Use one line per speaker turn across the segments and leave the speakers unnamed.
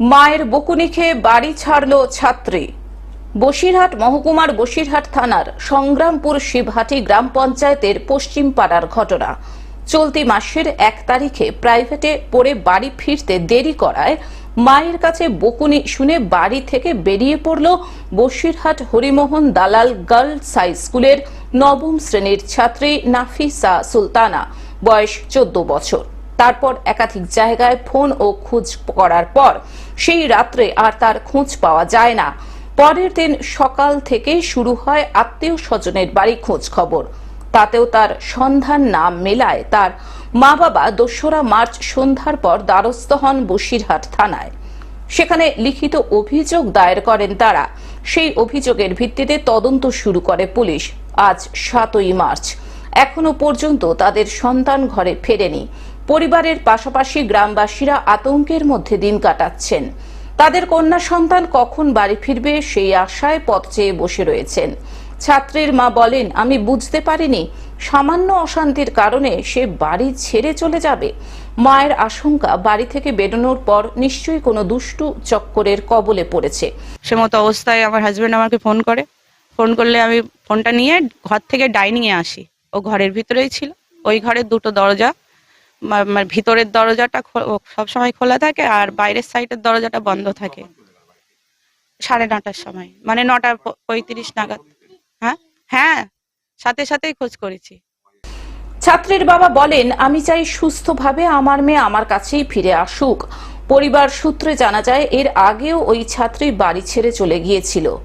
মায়ের বকুনি খেয়ে বাড়ি ছাড়ল ছাত্রী। বসিরহাট মহকুমার বসিরহাট থানার সংগ্রামপুর শিবহাটি গ্রাম পঞ্চায়েতের পশ্চিম পাড়ার ঘটনা। চলতি মাসের এক তারিখে প্রাইভেটে পড়ে বাড়ি ফিরতে দেরি করায় মায়ের কাছে বকুনি শুনে বাড়ি থেকে বেরিয়ে পড়ল বসিরহাট হরিমোহন দালাল গার্লস হাই স্কুলের নবম শ্রেণির ছাত্রী নাফিসা সুলতানা। বয়স চোদ্দ বছর। তারপর একাধিক জায়গায় ফোন ও খোঁজ করার পর সেই রাত্রে আর তার খোঁজ পাওয়া যায় না। পরের দিন সকাল থেকে শুরু হয় আত্মীয় স্বজনের বাড়ি খোঁজ খবর। তাতেও তার সন্ধান না মেলায় তার মা বাবা দোসরা মার্চ সন্ধ্যার পর দ্বারস্থ হন বসিরহাট থানায়। সেখানে লিখিত অভিযোগ দায়ের করেন তারা। সেই অভিযোগের ভিত্তিতে তদন্ত শুরু করে পুলিশ আজ সাতই মার্চ। এখনও পর্যন্ত তাদের সন্তান ঘরে ফেরেনি। পরিবারের পাশাপাশি গ্রামবাসীরা আতঙ্কের মধ্যে দিন কাটাচ্ছেন। তাদের কন্যা সন্তান কখন বাড়ি ফিরবে সেই আশায় পথ চেয়ে বসে রয়েছেন। ছাত্রীর মা বলেন, আমি বুঝতে পারিনি। সামান্য অশান্তির কারণে সে বাড়ি ছেড়ে চলে যাবে। মায়ের আশঙ্কা, বাড়ি থেকে বেরোনোর পর নিশ্চয়ই কোনো দুষ্টু চক্করের কবলে পড়েছে।
সে মতো অবস্থায় আমার হাজবেন্ড আমাকে ফোন করে। ফোন করলে আমি ফোনটা নিয়ে ঘর থেকে ডাইনিং এ আসি। ও ঘরের ভিতরেই ছিল। ওই ঘরের দুটো দরজা। ভিতরের দরজাটা খো- সব সময় খোলা থাকে আর বাইরের সাইডের দরজাটা বন্ধ থাকে। সাড়ে নটার সময় মানে নটা পঁয়ত্রিশ নাগাদ। হ্যাঁ? হ্যাঁ সাথে সাথেই খোঁজ করেছি।
ছাত্রীর বাবা বলেন, আমি চাই সুস্থভাবে আমার মেয়ে আমার কাছেই ফিরে আসুক। পরিবার সূত্রে জানা যায়, এর আগেও ওই ছাত্রী বাড়ি ছেড়ে চলে গিয়েছিল।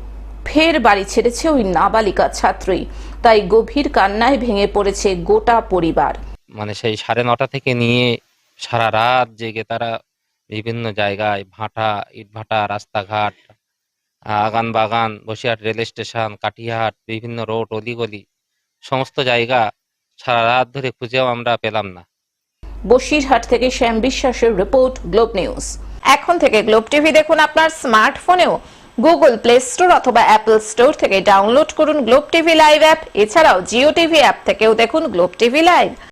ফের বাড়ি ছেড়েছে ওই নাবালিকা ছাত্রী। তাই গভীর কান্নায় ভেঙে পড়েছে গোটা পরিবার।
মানে সেই সাড়ে নটা থেকে নিয়ে সারা রাত জেগে তারা বিভিন্ন জায়গায় ভাটা, ইটভাটা, রাস্তাঘাট আগান বাগান বসিরহাট রেল স্টেশন, কাটিহাট, বিভিন্ন রোড অলিগলি সমস্ত জায়গা সারা রাত ধরে খুঁজেও আমরা পেলাম না।
বসিরহাট থেকে শ্যাম বিশ্বাসের রিপোর্ট, গ্লোব নিউজ।
এখন থেকে গ্লোব টিভি দেখুন আপনার স্মার্টফোনেও। গুগল প্লে স্টোর অথবা অ্যাপল স্টোর থেকে ডাউনলোড করুন গ্লোব টিভি লাইভ অ্যাপ। এছাড়াও জিও টিভি অ্যাপ থেকেও দেখুন গ্লোব টিভি লাইভ।